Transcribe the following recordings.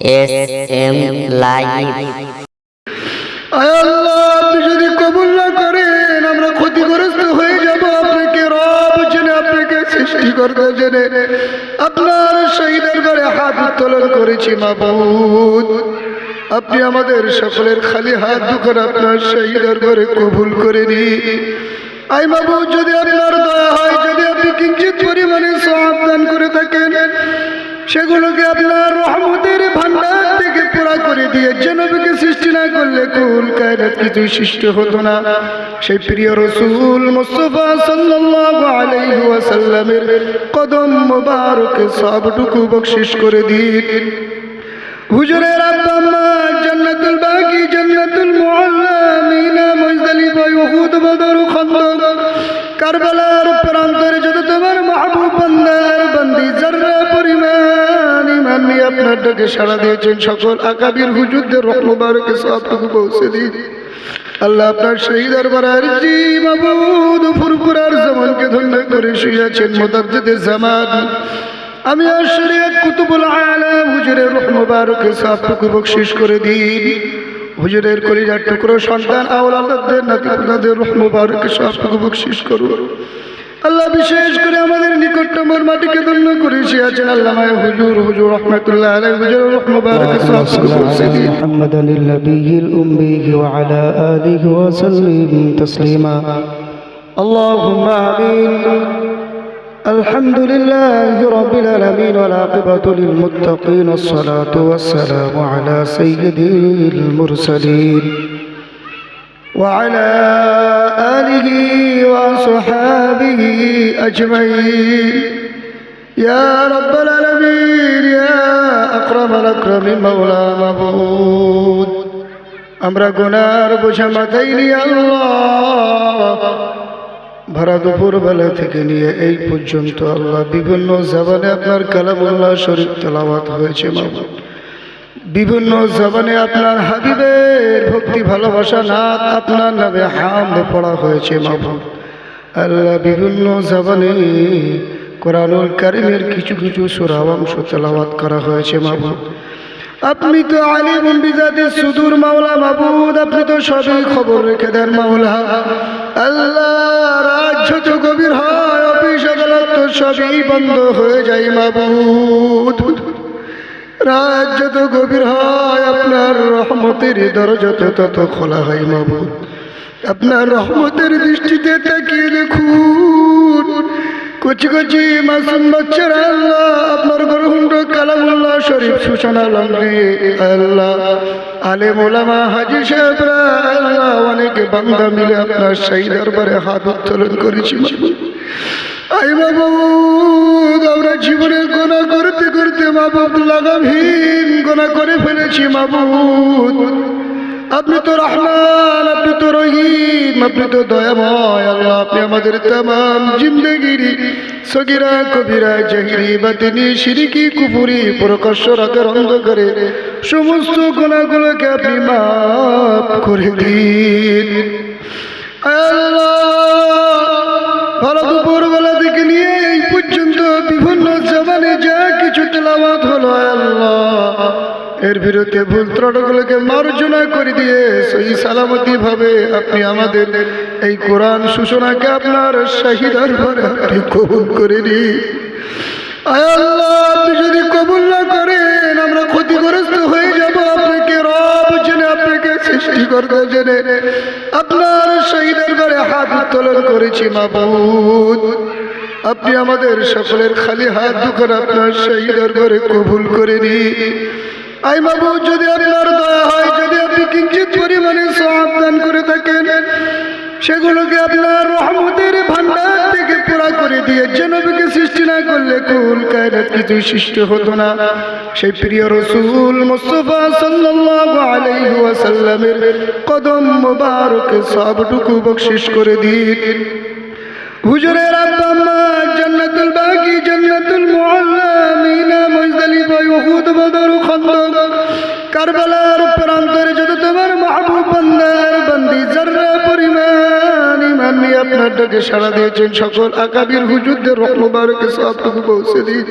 S M live আপনি যদি কবুল না করেন, আমরা ক্ষতিগ্রস্ত হয়ে যাব। আপনাকে রব জেনে, আপনাকে সৃষ্টি করতে জেনে। আপনার শহীদের ঘরে হাত উত্তোলন করেছি, মাবুদ। আপনি আমাদের সকলের খালি হাত দুখান আপনার শহীদের ঘরে কবুল করে নি আই মাবুদ, যদি আপনার দয়া হয়, যদি আপনি কিঞ্চিত পরিমাণে সব দান সেগুলোকে আপনার রহমতের ভান্ডার থেকে পুরা করে দিয়ে জনবীকে সৃষ্টি না করলে কুল কায়নাত কিছু সৃষ্টি হতো না। সেই প্রিয় রসুল মুস্তফা সাল্লাল্লাহু আলাইহি ওয়াসাল্লামের কদম মোবারকে সবটুকু বকশিস করে দিন। হুজুরের আব্বা আম্মা Jannatul Baqi Jannatul Mualla Mina Muzdalifah Uhud Badr, Khandaq, কারবালার প্রান্তরে নিয়ে আপনার ডাকে সাড়া দিয়েছেন সকল আকাবির হুজুরদের রহমবারকে সবটুকু পৌঁছে দিন। আল্লাহ আপনার সেই দরবারের জি মাবুদ ফুরফুরার জামানকে ধন্য করে শুয়েছেন মোদাদ্দেদের জামান আমি আশরিয়াত কুতুবুল আলাম হুজুরের রূহ মুবারকে সবটুকু বকশিশ করে দিন। হুজুরের কলিজার টুকরো সন্তান আওলাদের নাতি পুতাদের রূহ মুবারকে সবটুকু বকশিশ করুন। আল্লাহ বিশেষ করে আমাদের নিকটতমর মাটিকে ধন্য করেছি আছেন আল্লাহ হুজুর হুজুর রহমতুল্লাহ আলাই হুজুরের রূহ মুবারকে সবটুকু বকশিশ দিন محمد النبي الأمي وعلى آله وسلم تسليما اللهم آمين الحمد لله رب العالمين والعاقبة للمتقين الصلاة والسلام على سيد المرسلين وعلى آله وصحابه أجمعين يا رب العالمين يا أكرم الأكرمين مولا مبعود আমরা গুনার বোঝা মাথায় নিয়ে আল্লাহ ভরা দুপুর বেলা থেকে নিয়ে এই পর্যন্ত আল্লাহ বিভিন্ন জবানে আপনার কালামুল্লাহ শরীফ তেলাওয়াত হয়েছে মাবুদ বিভিন্ন জবানে আপনার হাবিবের ভক্তি ভালোবাসা নাথ আপনার নামে হাম পড়া হয়েছে মাবুদ আল্লাহ বিভিন্ন জবানে কোরআনুল কারিমের কিছু কিছু সুরাবাংশ তেলাওয়াত করা হয়েছে মাবুদ আপনি তো আলিম বিজাতে সুদূর মাওলা মাবুদ আপনি তো সবই খবর রেখে দেন মাওলা। আল্লাহ রাজ্য তো গভীর হয়, অফিস আদালত তো সবই বন্ধ হয়ে যায় মাবুদ রাজ্য তো গভীর হয়, আপনার রহমতের দরজা তত খোলা হয় মাবুদ। আপনার রহমতের দৃষ্টিতে তাকিয়ে দেখুন, কচি কচি মাসুম বাচ্চারা আল্লাহ, আপনার গরহুন্ড কালামুল্লাহ শরীফ সুশানা লঙ্গে আল্লাহ। আলে মোলামা হাজি সাহেবরা আল্লাহ, অনেক বান্দা মিলে আপনার সেই দরবারে হাত উত্তোলন করেছি আই বাবু, আমরা জীবনে গোনা করতে করতে মাবুদ লাগামহীন গোনা করে ফেলেছি মাবুদ আপনি তো রহমান, আপনি তো রহিম, আপনি তো দয়াময় আল্লাহ, আপনি আমাদের তাম জিন্দগিরি, সগিরা, কবিরা জাহিরি বাতিনি, সিরিকি কুপুরি প্রকাশ্য রাতের অন্ধকারে সমস্ত গুণাগুলোকে আপনি মাফ করে দিন। আল্লাহ, ভালো দুপুরবেলা কিছু তেলাওয়াত হলো আল্লাহ। এর বিরুদ্ধে ভুল ত্রটগুলোকে মার্জনা করে দিয়ে সেই সালামতি ভাবে আপনি আমাদের এই কোরআন সূচনাকে আপনার শাহিদার ভরে আপনি কবুল করে আয় আল্লাহ, আপনি যদি কবুল না করেন, আমরা ক্ষতিগ্রস্ত হয়ে যাব আপনাকে রব জেনে, আপনাকে সৃষ্টি করতে জেনে। আপনার শহীদের ঘরে হাত উত্তোলন করেছি মাবুদ। আপনি আমাদের সকলের খালি হাত দুখান আপনার শহীদের ঘরে কবুল করে নি আই বাবু, যদি আপনার দয়া হয়, যদি আপনি কিঞ্চিত পরিমাণে সব করে থাকেন, সেগুলোকে আপনার রহমতের ভান্ডার থেকে পুরা করে দিয়ে জনবীকে সৃষ্টি না করলে কুল কায়নাত কিছু সৃষ্টি হতো না। সেই প্রিয় রসুল মুস্তফা সাল্লাল্লাহু আলাইহি ওয়াসাল্লামের কদম মোবারকে সবটুকু বকশিস করে দিন। হুজুরের আব্বা প্রান্তরে যত তোমার মাহবুব পরিমাণ আপনার ডাকে সাড়া দিয়েছেন, সকল আকাবির হুজুরদের রহমবারকে সবটুকু পৌঁছে দিন।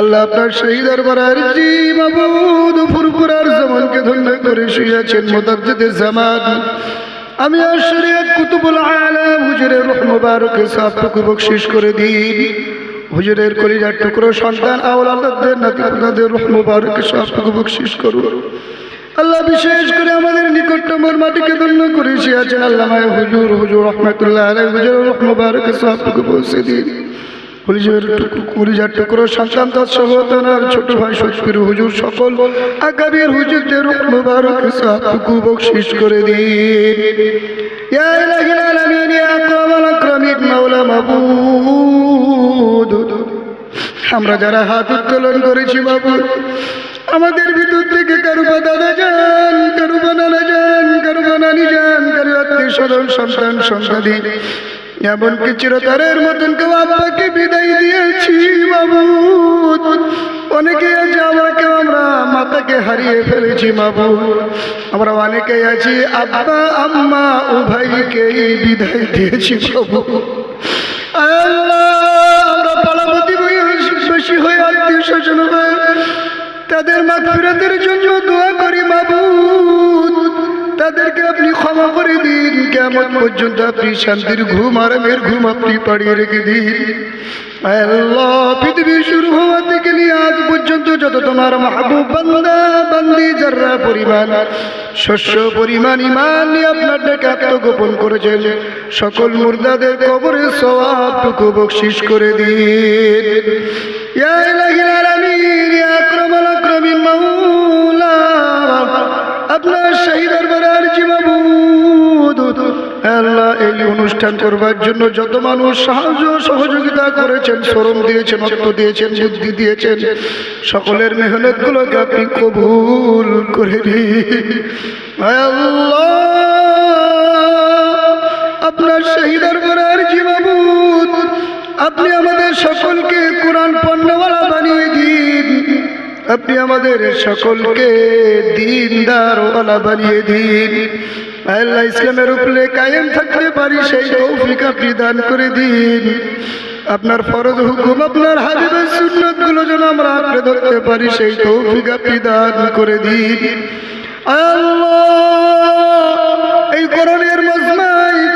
আল্লাহ আপনার সেই দরবারের জি মাবুদ করে শুয়েছেন মোদাজ্জেদের জামান আমি আশরিয়াত কুতুবুল আলাম হুজুরের রূহ মুবারকে সাফটুকু বকশিশ করে দিন। হুজুরের কলিজার টুকরো সন্তান আওলাদের নাতি পুতাদের রূহ মুবারকে সাফটুকু বকশিশ করুন। আল্লাহ বিশেষ করে আমাদের নিকটতমর মাটিকে ধন্য করে শিয়াছেন আল্লাহ হুজুর হুজুর রহমতুল্লাহ আলাই হুজুর রূহ মুবারকে সাফটুকু পৌঁছে দিন। তার ছোট ভাই হুজুর মুবারক করে আমরা যারা হাত উত্তোলন করেছি বাবু, আমাদের ভিতর থেকে কারও বা দাদা যান, কারও বা নানা যান, কারও বা নানি যান, কারও আত্মীয় স্বজন, সন্তান সন্তানী এমনকি চিরতরের মতন কেউ আব্বাকে বিদায় দিয়েছি বাবু। অনেকে আছে আমাকে আমরা মাতাকে হারিয়ে ফেলেছি বাবু। আমরা অনেকেই আছি আব্বা, আম্মা, উভয়কেই বিদায় দিয়েছি বাবু। আল্লাহ তাদের মাগফিরাতের জন্য দোয়া করি মাবুদ। তাদেরকে আপনি ক্ষমা করে দিন। কেমন পর্যন্ত আপনি শান্তির ঘুম আরামের ঘুম আপনি পাড়িয়ে রেখে দিন। পৃথিবী শুরু হওয়া থেকে নিয়ে আজ পর্যন্ত যত তোমার মাহবুব বান্দা, বান্দি যারা পরিমাণ, শস্য পরিমাণ ইমান আপনার ডেকে আত্মগোপন করেছেন, সকল মুর্দাদের কবরে সওয়াবটুকু বকশিস করে দিন। আকরামাল মাওলা আপনার শহীদের বেড়ার অনুষ্ঠান করবার জন্য যত মানুষ সাহায্য সহযোগিতা করেছেন দিয়েছেন, অর্থ দিয়েছেন, বুদ্ধি দিয়েছেন, সকলের মেহনত গুলোকে আপনি কবুল করে আপনার শহীদের বেড়ার জীবাবুদ আপনি আমাদের সকলকে কোরআন পণ্যওয়ালা বানিয়ে আপনি আমাদের সকলকে দিনদার ওয়ালা বানিয়ে দিন। আল্লাহ ইসলামের উপরে কায়েম থাকতে পারি সেই তৌফিক আপনি দান করে দিন। আপনার ফরজ হুকুম, আপনার হাবিবের সুন্নতগুলো যেন আমরা আঁকড়ে ধরতে পারি সেই তৌফিক আপনি দান করে দিন। আল্লাহ, এই করণের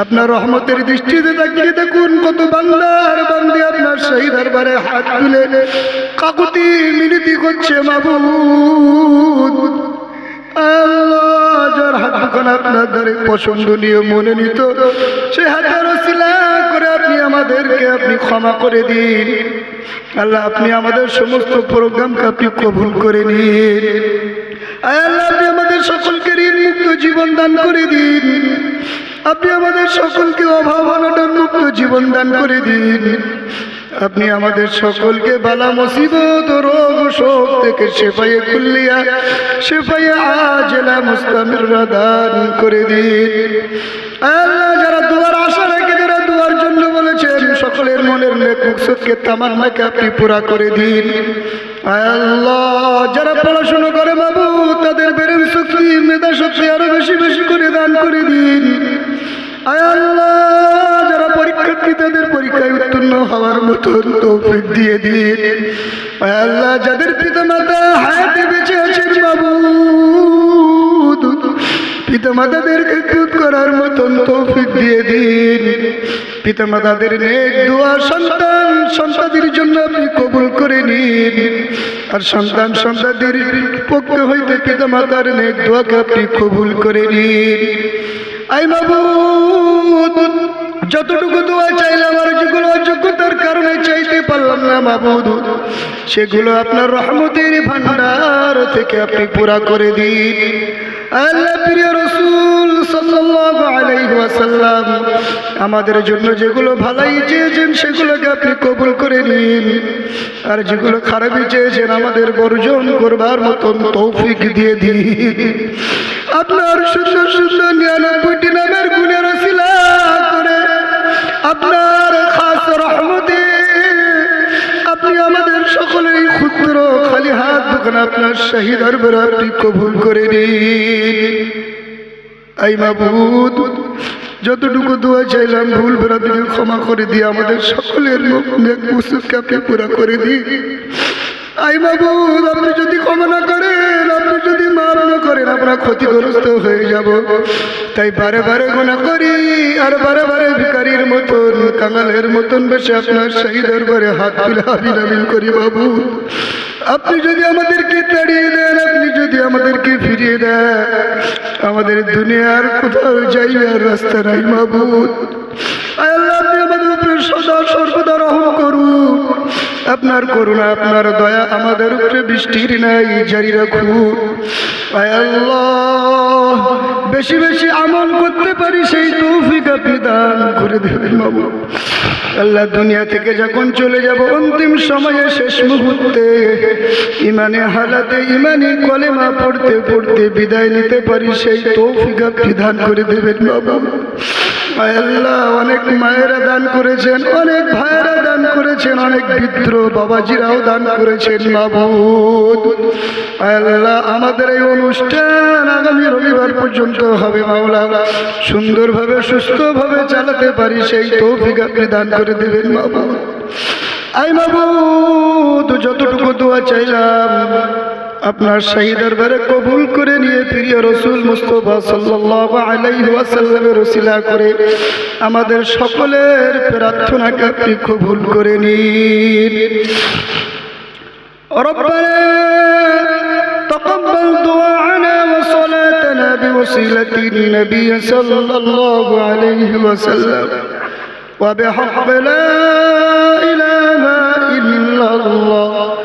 আপনার রহমতের দৃষ্টিতে তাকিয়ে দেখুন, কত বান্দার বান্দি আপনার সেই দরবারে হাত তুলে কাকুতি মিনতি করছে মাবুদ। হাত আপনার মনে নিত করে আপনি আমাদেরকে আপনি ক্ষমা করে দিন। আল্লাহ, আপনি আমাদের সমস্ত প্রোগ্রামকে আপনি কবুল করে নিন। আল্লাহ, আপনি আমাদের সকলকে ঋণ মুক্ত জীবন দান করে দিন। আপনি আমাদের সকলকে অভাব অনটন মুক্ত জীবন দান করে দিন। আপনি আমাদের সকলকে বালা মুসিবত রোগ শোক থেকে শেফাইয়ে কুল্লিয়া শেফাইয়ে আজলা মুস্তামির দান করে দিন। আল্লাহ যারা দুয়ার আশা রেখে যারা দুয়ার জন্য বলেছেন, সকলের মনের নেক মুকসদকে তামান্নাকে আপনি পুরা করে দিন। আল্লাহ যারা পড়াশোনা করে বাবু তাদের বেরেন শক্তি মেধা শক্তি আরও বেশি বেশি করে দান করে দিন আয় আল্লাহ, যারা পরীক্ষার্থী তাদের পরীক্ষায় উত্তীর্ণ হওয়ার মতন তৌফিক দিয়ে দিন। আল্লাহ, যাদের পিতা মাতা হায়াতে বেঁচে আছেন বাবু পিতা মাতাদেরকে খুদ করার মতন তৌফিক দিয়ে দিন। পিতা মাতাদের নেক দোয়া সন্তান, সন্তাদের জন্য আপনি কবুল করে নিন। আর সন্তান, সন্তানদের পক্ষ হইতে পিতা মাতার নেক দোয়াকে আপনি কবুল করে নিন। আই মাবুদ, যতটুকু দোয়া চাইলাম আর যেগুলো অযোগ্যতার কারণে চাইতে পারলাম না মাবুদ, সেগুলো আপনার রহমতের ভান্ডার থেকে আপনি পুরা করে দিন। আল্লাহ প্রিয় রসুল সাল্লাল্লাহু আমাদের জন্য যেগুলো ভালাই চেয়েছেন সেগুলোকে আপনি কবুল করে নিন। আর যেগুলো খারাপই চেয়েছেন আমাদের বর্জন করবার মতন তৌফিক দিয়ে দিন। আপনার সুন্দর সুন্দর নিরানব্বইটি নামের গুণের শিলা করে আপনার হাত আপনার শাহী দরবারে আপনি কবুল করে নিন। যতটুকু দোয়া চাইলাম, ভুল বেড়াদিকে ক্ষমা করে দিয়ে আমাদের সকলের মুসুককে আপনি পুরা করে দিন। আই বাবু আপনি যদি ক্ষমা না করেন যদি মাফ না করেন, আমরা ক্ষতিগ্রস্ত হয়ে যাব। তাই বারে বারে গোনা করি, আর বারে বারে ভিকারির মতন, কাঙালের মতন বেশি আপনার সেই দরবারে হাত তুলে হাবিল করি বাবু। আপনি যদি আমাদেরকে তাড়িয়ে দেন, আপনি যদি আমাদেরকে ফিরিয়ে দেন, আমাদের দুনিয়ার কোথাও যাইবার রাস্তা নাই মাবুদ আল্লাহ আপনি আমাদের উপরে সদা সর্বদা রহম করুন। আপনার করুণা, আপনার দয়া আমাদের উপরে বৃষ্টির নাই জারি রাখুন। বেশি বেশি আমল করতে পারি সেই তৌফিক আপনি দান করে দেবেন বাবু। আল্লাহ, দুনিয়া থেকে যখন চলে যাব অন্তিম সময়ে শেষ মুহূর্তে ইমানে হালাতে, ইমানি কলেমা পড়তে পড়তে বিদায় নিতে পারি সেই তৌফিক আপনি দান করে দেবেন বাবু। আল্লাহ, অনেক মায়েরা দান করেছেন, অনেক ভাইয়েরা দান করেছেন, অনেক বৃদ্ধ বাবাজিরাও দান করেছেন, মাবুদ। আল্লাহ, আমাদের এই অনুষ্ঠান আগামী রবিবার পর্যন্ত হবে, মাওলা। সুন্দরভাবে, সুস্থভাবে চালাতে পারি, সেই তৌফিক আপনি দান করে দেবেন, মাবুদ। আই মাবুদ, যতটুকু দোয়া চাইলাম আপনার শাহী দরবারে কবুল করে নিয়ে প্রিয় রসুল মুস্তফা সাল্লাল্লাহু আলাইহি ওয়াসাল্লামের ওসিলা করে আমাদের সকলের প্রার্থনাকে আপনি কবুল করে নিন ربنا تقبل دعاءنا وصلاتنا بوسيلة النبي صلى الله عليه وسلم وبحق لا إله إلا الله